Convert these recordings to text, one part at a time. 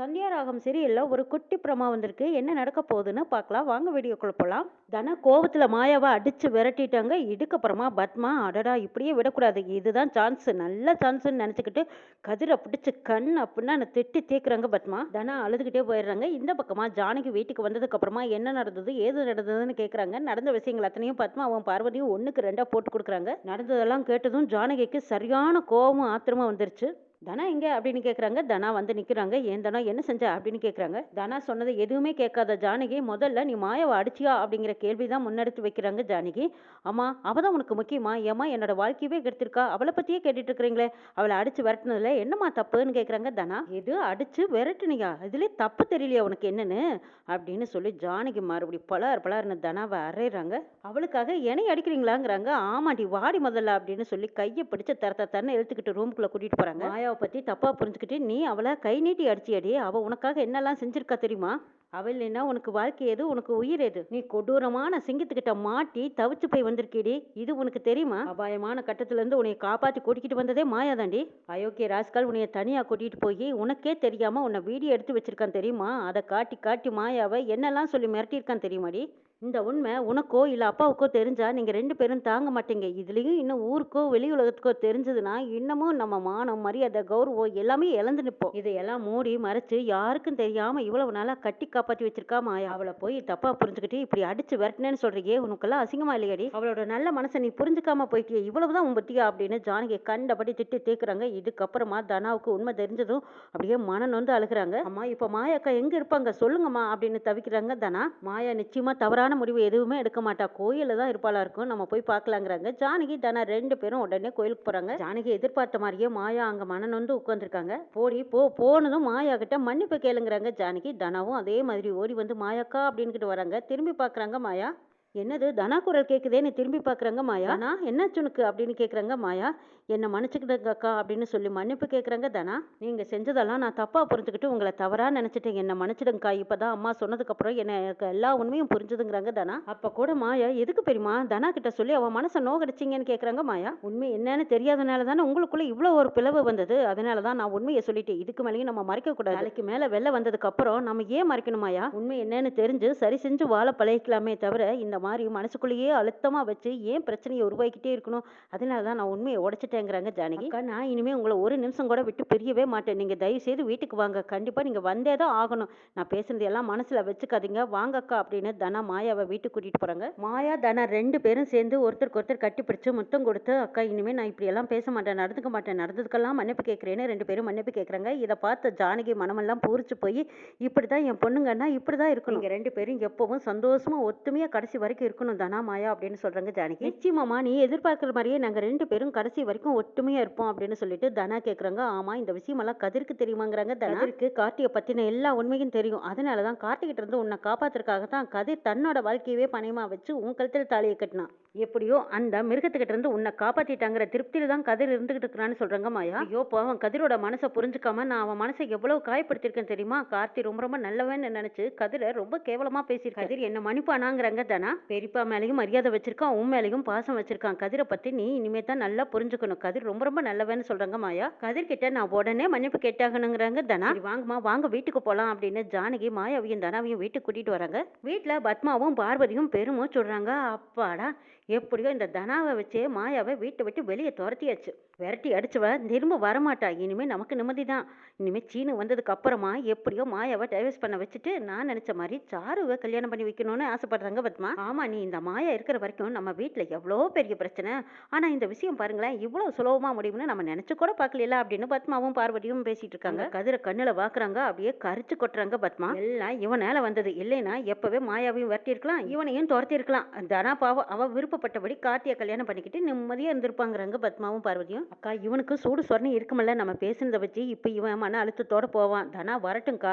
சந்தியாராகம் சீரியல்ல ஒரு குட்டி பிரமா வந்திருக்கு. என்ன நடக்க போகுதுன்னு பார்க்கலாம். வாங்க வீடியோக்குள்ள போகலாம் தன கோபத்தில் மாயாவை அடித்து விரட்டிட்டாங்க. இதுக்கப்புறமா பத்மா அடடா இப்படியே விடக்கூடாது. இதுதான் சான்ஸ் நல்ல சான்ஸ்ன்னு நினச்சிக்கிட்டு கதிரை பிடிச்சி கண் அப்படின்னா அப்படின்னு திட்டி தீக்குறாங்க பத்மா. தனா அழுதுகிட்டே போயிடுறாங்க. இந்த பக்கமா ஜானகி வீட்டுக்கு வந்ததுக்கப்புறமா என்ன நடந்தது ஏது நடந்ததுன்னு கேட்குறாங்க நடந்த விஷயங்கள் அத்தனையும் பத்மா அவன் பார்வதியும் ஒன்றுக்கு ரெண்டாக போட்டு கொடுக்குறாங்க. நடந்ததெல்லாம் கேட்டதும் ஜானகிக்கு சரியான கோபமும் ஆத்திரமா வந்துருச்சு. தனா எங்க அப்படின்னு கேட்குறாங்க தனா வந்து நிற்கிறாங்க ஏன் தனா என்ன செஞ்ச அப்படின்னு கேட்குறாங்க தனா சொன்னதை எதுவுமே கேட்காத ஜானகி முதல்ல நீ மாயாவை அடிச்சியா அப்படிங்கிற கேள்வி தான் முன்னெடுத்து வைக்கிறாங்க ஜானகி. அம்மா அவள் தான் உனக்கு முக்கியமா? ஏம்மா என்னோட வாழ்க்கையவே கெடுத்திருக்கா? அவளை பற்றியே கேட்டுட்டு இருக்கிறீங்களே. அவளை அடிச்சு விரட்டினதுல என்னம்மா தப்புன்னு கேட்குறாங்க தனா. எது அடிச்சு விரட்டுனியா? இதுலேயே தப்பு தெரியலையா உனக்கு என்னன்னு? அப்படின்னு சொல்லி ஜானகி மறுபடி பலார் பலார்னு தனாவை அரைகிறாங்க அவளுக்காக என்னை அடிக்கிறீங்களாங்கிறாங்க. ஆமாடி வாடி முதல்ல அப்படின்னு சொல்லி கையை பிடிச்ச தர தரன்னு எழுத்துக்கிட்டு ரூமுக்குள்ளே கூட்டிகிட்டு போகிறாங்க மாயாவை பற்றி தப்பாக புரிஞ்சுக்கிட்டு நீ அவளை கை நீட்டி அடிச்சியடி. அவள் உனக்காக என்னெல்லாம் செஞ்சுருக்கா தெரியுமா? அவள் இல்லைன்னா உனக்கு வாழ்க்கை எது? உனக்கு உயிர் எது? நீ கொடூரமான சிங்கத்துக்கிட்ட மாட்டி தவிச்சு போய் வந்திருக்கீடி இது உனக்கு தெரியுமா? அபாயமான கட்டத்திலேருந்து உன்னை காப்பாற்றி கூட்டிக்கிட்டு வந்ததே மாயாதாண்டி. அயோக்கிய ராஸ்கால் உன்னைய தனியாக கூட்டிகிட்டு போய் உனக்கே தெரியாமல் உன்னை வீடியோ எடுத்து வச்சிருக்கான் தெரியுமா? அதை காட்டி காட்டி மாயாவை என்னெல்லாம் சொல்லி மிரட்டியிருக்கான் தெரியுமாடி? இந்த உண்மை உனக்கோ இல்லை அப்பாவுக்கோ தெரிஞ்சா நீங்கள் ரெண்டு பேரும் தாங்க மாட்டீங்க. இதுலேயும் இன்னும் ஊருக்கோ வெளி உலகத்துக்கோ தெரிஞ்சதுன்னா இன்னமும் நம்ம மானம் மரியாதை கௌரவம் எல்லாமே இழந்து நிற்போம் இதையெல்லாம் மூடி மறைச்சு யாருக்கும் தெரியாமல் இவ்வளவு நாளாக கட்டி காப்பாற்றி வச்சிருக்கா மாயா? அவளை போய் தப்பாக புரிஞ்சுக்கிட்டு இப்படி அடிச்சு விரட்டினேன்னு சொல்றியே உனக்கெல்லாம் அசிங்கமா இல்லையாடி? அவளோட நல்ல மனசை நீ புரிஞ்சுக்காம போயிட்டியே இவ்வளவுதான் உன் பத்தியா அப்படின்னு ஜானகி கண்டபடி திட்டு தேக்குறாங்க. இதுக்கப்புறமா தனாவுக்கு உண்மை தெரிஞ்சதும் அப்படியே மனம் நொந்து அழுகுறாங்க. அம்மா இப்போ மாயாக்கா எங்க இருப்பாங்க? சொல்லுங்கம்மா அப்படின்னு தவிக்கிறாங்க தனா. மாயா நிச்சயமா தவறான முடிவு எதுவுமே எடுக்க மாட்டா. கோயிலில் தான் இருப்பாளா இருக்கும். நம்ம போய் பார்க்கலாங்கிறாங்க. ஜானகி தனா ரெண்டு பேரும் உடனே கோயிலுக்கு போறாங்க. ஜானகி எதிர்பார்த்த மாதிரியே மாயா அங்க மனன் வந்து உட்காந்துருக்காங்க போடி போ போனதும் மாயா கிட்ட மன்னிப்பு கேளுங்கிறாங்க ஜானகி. தனாவும் அதே மாதிரி ஓடி வந்து மாயாக்கா அப்படின்னுக்கிட்டு வராங்க. திரும்பி பார்க்குறாங்க மாயா. என்னது? தனா குரல் கேட்குதேன்னு திரும்பி பார்க்குறாங்க மாயா. தனா? என்னாச்சு உனக்கு? அப்படின்னு கேட்குறாங்க மாயா. என்னை மன்னிச்சுக்கிடுங்க அக்கா அப்படின்னு சொல்லி மன்னிப்பு கேட்குறாங்க தனா. நீங்கள் செஞ்சதெல்லாம் நான் தப்பாக புரிஞ்சுக்கிட்டு உங்களை தவறாக நினச்சிட்டேன். என்னை மன்னிச்சிடுங்கக்கா. இப்போ தான் அம்மா சொன்னதுக்கப்புறம் என்ன எனக்கு எல்லா உண்மையும் புரிஞ்சுதுங்கிறாங்க தனா. அப்போ கூட மாயா எதுக்கு பெரியமா தனா கிட்ட சொல்லி அவன் மனசை நோகடிச்சிங்கன்னு கேட்குறாங்க மாயா. உண்மை என்னன்னு தெரியாதனால தானே உங்களுக்குள்ள இவ்வளோ ஒரு பிளவு வந்தது. அதனால தான் நான் உண்மையை சொல்லிட்டேன். இதுக்கு மேலேயும் நம்ம மறைக்கக்கூடாது நாளைக்கு மேலே வெளில வந்ததுக்கு அப்புறம் நம்ம ஏன் மறைக்கணுமாயா உண்மை என்னன்னு தெரிஞ்சு சரி செஞ்சு வாழ பழகிக்கலாமே தவிர இந்த மாதிரி மனசுக்குள்ளேயே அழுத்தமாக வச்சு ஏன் பிரச்சனையை உருவாக்கிட்டே இருக்கணும்? அதனால தான் நான் உண்மையை உடைச்சிட்டேங்கிறாங்க ஜானகி. அக்கா நான் இனிமேல் உங்களை ஒரு நிமிஷம் கூட விட்டு பிரியவே மாட்டேன். நீங்கள் தயவு செய்து வீட்டுக்கு வாங்க. கண்டிப்பாக நீங்கள் வந்தே தான் ஆகணும். நான் பேசுனது எல்லாம் மனசில் வச்சுக்காதீங்க. வாங்க அக்கா அப்படின்னு தனா மாயாவை வீட்டுக்கு கூட்டிகிட்டு போகிறாங்க மாயா தனா ரெண்டு பேரும் சேர்ந்து ஒருத்தருக்கு ஒருத்தர் கட்டி பிடிச்சி முத்தம் கொடுத்து அக்கா இனிமேல் நான் இப்படியெல்லாம் பேச மாட்டேன். நடந்துக்க மாட்டேன். நடந்ததுக்கெல்லாம் மன்னிப்பு கேட்குறேன்னு ரெண்டு பேரும் மன்னிப்பு கேட்குறாங்க. இதை பார்த்த ஜானகி மனமெல்லாம் பூரிச்சு போய் இப்படி தான் என் பொண்ணுங்கன்னா இப்படி தான் இருக்கணும் ரெண்டு பேரும் எப்பவும் சந்தோஷமாக ஒத்துமையாக கடைசி வரைக்கும் இருக்கணும் தனா மாயா அப்படின்னு சொல்கிறாங்க ஜானகி. நிச்சயமாமா நீ எதிர்பார்க்குற மாதிரியே நாங்கள் ரெண்டு பேரும் கடைசி வரைக்கும் ஒற்றுமையாக இருப்போம் அப்படின்னு சொல்லிட்டு தனா கேட்குறாங்க ஆமாம் இந்த விஷயமெல்லாம் கதிருக்கு தெரியுமாங்கிறாங்க கதிருக்கு. கார்த்திகை பற்றின எல்லா உண்மையும் தெரியும். அதனால தான் கார்த்திகிட்ட இருந்து உன்னை காப்பாத்துறதுக்காக தான் கதிர் தன்னோட வாழ்க்கையவே பணயமா வச்சு உன் கழுத்தில் தாலியை கட்டினான். எப்படியோ அந்த மிருகத்துக்கிட்ட இருந்து உன்னை காப்பாத்திட்டாங்கிற திருப்தியில தான் கதிர் இருந்துகிட்டு இருக்கிறான்னு சொல்றாங்க மாயா. ஐயோ பாவம். கதிரோட மனசை புரிஞ்சுக்காம நான் அவன் மனசை எவ்வளவு காயப்படுத்திருக்கேன் தெரியுமா? கார்த்தி ரொம்ப ரொம்ப நல்லவன்னு நினைச்சு கதிரை ரொம்ப கேவலமா பேசியிருக்க. கதிர் என்ன மன்னிப்பானாங்கிறாங்க தானா. பெரியப்பா மேலேயும் மரியாதை வச்சிருக்கான் உன் மேலேயும் பாசம் வச்சிருக்கான். கதிரை பத்தி நீ இனிமே தான் நல்லா புரிஞ்சுக்கணும். கதிர் ரொம்ப ரொம்ப நல்லவன்னு சொல்றாங்க மாயா. கதிர் கிட்ட நான் உடனே மன்னிப்பு கேட்டாகணுங்கிறாங்க தனா. வாங்கம்மா வாங்க வீட்டுக்கு போலாம் அப்படின்னு ஜானகி மாயாவையும் தனாவையும் வீட்டுக்கு கூட்டிட்டு வராங்க. வீட்டுல பத்மாவும் பார்வதியும் பெருமும் சொல்றாங்க. அப்பாடா எப்படியோ இந்த தனாவை வச்சே மாயாவை வீட்டை விட்டு வெளியே துரத்தியாச்சு. விரட்டி அடிச்சவ திரும்ப வரமாட்டா. இனிமே நமக்கு நிம்மதி தான். இனிமே சீனு வந்ததுக்கு அப்புறமா எப்படியோ மாயாவை டைவர்ஸ் பண்ண வச்சுட்டு நான் நினைச்ச மாதிரி சாருவை கல்யாணம் பண்ணி வைக்கணும்னு ஆசைப்படுறாங்க பத்மா. ஆமா நீ இந்த மாயா இருக்கிற வரைக்கும் நம்ம வீட்டுல எவ்வளோ பெரிய பிரச்சனை. ஆனா இந்த விஷயம் பாருங்களேன் இவ்வளவு சுலபமா முடியும்னு நம்ம நினைச்சு கூட பார்க்கல அப்படின்னு பத்மாவும் பார்வதியும் பேசிட்டு இருக்காங்க. கதிரை கண்ணுல வாக்குறாங்க அப்படியே கரிச்சு கொட்டுறாங்க பத்மா. எல்லாம் இவனால வந்தது. இல்லைன்னா எப்பவே மாயாவையும் விரட்டி இருக்கலாம் இவனையும் துரத்தி இருக்கலாம். தனா பாவம் அவ விருப்பப்பட்டபடி கார்த்தியை கல்யாணம் பண்ணிக்கிட்டு நிம்மதியா இருந்திருப்பாங்கிறாங்க பத்மாவும் பார்வதியும். அக்கா இவனுக்கு சூடு சொரணி இருக்குமில்ல நம்ம பேசுனதை வச்சு இப்போ இவன் மன அழுத்தத்தோட போவான். தனா வரட்டும்க்கா.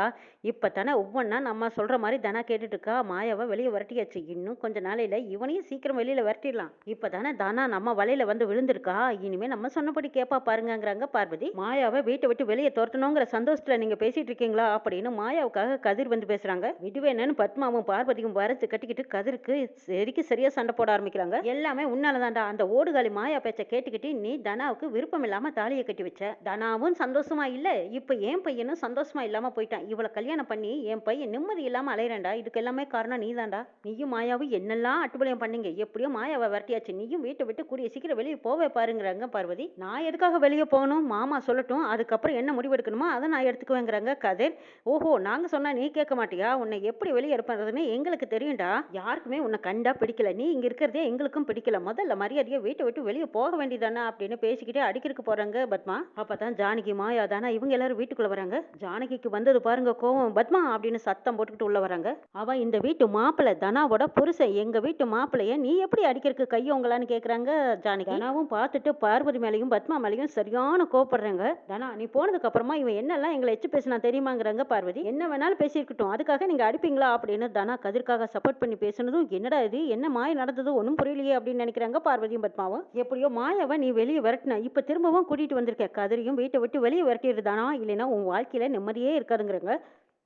இப்போ தானே ஒவ்வொன்றா நம்ம சொல்கிற மாதிரி தனா கேட்டுட்டு இருக்கா மாயாவை வெளியே விரட்டியாச்சு. இன்னும் கொஞ்ச நாளையில் இவனையும் சீக்கிரம் வெளியில் விரட்டிடலாம். இப்போ தானே தானா நம்ம வலையில் வந்து விழுந்திருக்கா? இனிமேல் நம்ம சொன்னபடி கேட்பா பாருங்கங்கிறாங்க பார்வதி. மாயாவை வீட்டை விட்டு வெளியே துரத்தணுங்கிற சந்தோஷத்தில் நீங்கள் பேசிகிட்டு இருக்கீங்களா? அப்படின்னு மாயாவுக்காக கதிர் வந்து பேசுகிறாங்க விடுவேனன்னு பத்மாவும் பார்வதியும் வரத்து கட்டிக்கிட்டு கதிருக்கு சரிக்கு சரியாக சண்டை போட ஆரம்பிக்கிறாங்க. எல்லாமே உன்னாலதான்டா. அந்த ஓடுகாலி மாயா பேச்சை கேட்டுக்கிட்டு நீ தனாவுக்கு அவளுக்கு விருப்பம் இல்லாம தாலியை கட்டி வச்ச. தனாவும் சந்தோஷமா இல்ல. இப்ப என் பையனும் சந்தோஷமா இல்லாம போயிட்டான். இவளை கல்யாணம் பண்ணி என் பையன் நிம்மதி இல்லாம அலையிறேன்டா. இதுக்கு எல்லாமே காரணம் நீதான்டா. நீயும் மாயாவும் என்னெல்லாம் அட்டுப்பலியம் பண்ணீங்க? எப்படியோ மாயாவை விரட்டியாச்சு. நீயும் வீட்டை விட்டு கூடிய சீக்கிரம் வெளியே போவே பாருங்கிறாங்க பார்வதி. நான் எதுக்காக வெளியே போகணும்? மாமா சொல்லட்டும். அதுக்கப்புறம் என்ன முடிவெடுக்கணுமோ அதை நான் எடுத்துக்குவேங்கிறாங்க கதிர். ஓஹோ நாங்க சொன்னா நீ கேட்க மாட்டியா? உன்னை எப்படி வெளியே இருப்பதுன்னு எங்களுக்கு தெரியும்டா. யாருக்குமே உன்னை கண்டா பிடிக்கல. நீ இங்க இருக்கிறதே எங்களுக்கும் பிடிக்கல. முதல்ல மரியாதையை வீட்டை விட்டு வெளியே போக வேண்டியதானா அப்படின்னு பேசி பேசிக்கிட்டே அடிக்கிறதுக்கு போறாங்க பத்மா. அப்போ தான் ஜானகி மாயா தானா இவங்க எல்லாரும் வீட்டுக்குள்ள வராங்க. ஜானகிக்கு வந்தது பாருங்க கோவம். பத்மா அப்படின்னு சத்தம் போட்டுக்கிட்டு உள்ள வராங்க. அவன் இந்த வீட்டு மாப்பிள்ளை தனாவோட புருஷன். எங்க வீட்டு மாப்பிள்ளைய நீ எப்படி அடிக்கிறதுக்கு கையோங்களான்னு கேட்குறாங்க ஜானகி? தனாவும் பார்த்துட்டு பார்வதி மேலையும் பத்மா மேலையும் சரியான கோபப்படுறாங்க தனா நீ போனதுக்கு அப்புறமா இவன் என்னெல்லாம் எங்களை எச்சு பேசினா தெரியுமாங்கிறாங்க பார்வதி? என்ன வேணாலும் பேசியிருக்கட்டும். அதுக்காக நீங்க அடிப்பீங்களா அப்படின்னு தனா கதிர்க்காக சப்போர்ட் பண்ணி பேசுனதும் என்னடா இது? என்ன மாய நடந்தது? ஒன்றும் புரியலையே அப்படின்னு நினைக்கிறாங்க பார்வதியும் பத்மாவும். எப்படியோ மாயாவை நீ வெளியே விரட்டின. இப்போ திரும்பவும் கூட்டிட்டு வந்திருக்க கதிரையும் வீட்டை விட்டு வெளியே விரட்டிடுதானா இல்லைன்னா உன் வாழ்க்கையில நிம்மதியே இருக்காதுங்கிறங்க.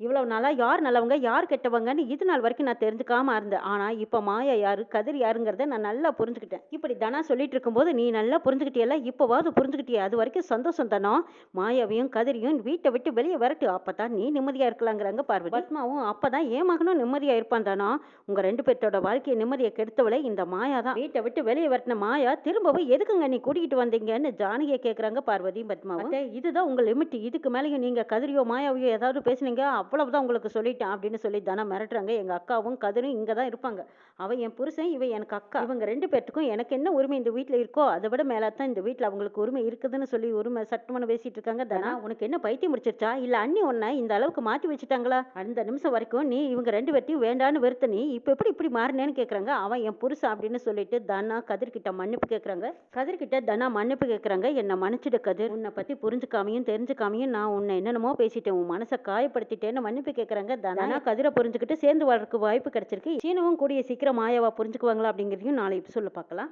இவ்வளவு நாளாக யார் நல்லவங்க யார் கெட்டவங்கன்னு இது நாள் வரைக்கும் நான் தெரிஞ்சுக்காம இருந்தேன். ஆனால் இப்போ மாயா யாரு கதிர் யாருங்கிறத நான் நல்லா புரிஞ்சுக்கிட்டேன். இப்படி தனா சொல்லிட்டு இருக்கும்போது நீ நல்லா புரிஞ்சுக்கிட்டியல்ல? இப்போவாது புரிஞ்சுக்கிட்டியா அது வரைக்கும் சந்தோஷம் தானோ? மாயாவையும் கதிரியும் வீட்டை விட்டு வெளியே வரட்டு. அப்பதான் நீ நிம்மதியாக இருக்கலாங்கிறாங்க பார்வதி. பத்மாவும் அப்பதான் ஏன் மகனும் நிம்மதியாக இருப்பான் தானோ உங்கள் ரெண்டு பேர்த்தோட வாழ்க்கையை நிம்மதியை கெடுத்தவளை இந்த மாயா தான். வீட்டை விட்டு வெளியே வரட்டின மாயா திரும்பவும் எதுக்குங்க நீ கூட்டிகிட்டு வந்தீங்கன்னு ஜானகியை கேட்குறாங்க பார்வதியும் பத்மாவும். இதுதான் உங்கள் லிமிட் இதுக்கு மேலேயும் நீங்கள் கதிரியோ மாயாவையோ ஏதாவது பேசுனீங்க? அவ்வளவுதான் உங்களுக்கு சொல்லிட்டேன் அப்படின்னு சொல்லி தனம் மிரட்டுறாங்க. எங்கள் அக்காவும் கதிரும் இங்கே தான் இருப்பாங்க. அவ என் புருஷன் இவ எனக்கு அக்கா. இவங்க ரெண்டு பேர்த்துக்கும் எனக்கு என்ன உரிமை இந்த வீட்ல இருக்கோ அதை விட மேலாத்தான் இந்த வீட்ல அவங்களுக்கு உரிமை இருக்குதுன்னு சொல்லி உரிமை சட்டமான பேசிட்டு இருக்காங்க தானா. உனக்கு என்ன பைத்தியம் முடிச்சிருச்சா இல்ல அண்ணி உன்னை இந்த அளவுக்கு மாத்தி வச்சுட்டாங்களா? அந்த நிமிஷம் வரைக்கும் நீ இவங்க ரெண்டு பேர்த்தையும் வேண்டான்னு வெறுத்த நீ இப்ப எப்படி இப்படி மாறினேன்னு கேக்குறாங்க. அவன் என் புருஷன் அப்படின்னு சொல்லிட்டு தனா கதிர்கிட்ட மன்னிப்பு கேக்குறாங்க. கதிர்கிட்ட தனா மன்னிப்பு கேக்குறாங்க. என்ன மன்னிச்சிடு கதிர். உன்னை பத்தி புரிஞ்சுக்காமையும் தெரிஞ்சுக்காமையும் நான் உன்னை என்னென்னமோ பேசிட்டேன். உன் மனசை காயப்படுத்திட்டேன்னு மன்னிப்பு கேக்குறாங்க தனா. கதிரை புரிஞ்சுக்கிட்டு சேர்ந்து வாழ்றதுக்கு வாய்ப்பு கிடைச்சிருக்கு. சீனவும் கூடிய சீக்கிரம் மாயாவா புரிஞ்சுக்குவாங்களா அப்படிங்கிறதையும் நாளை எபிசோடில் பார்க்கலாம்.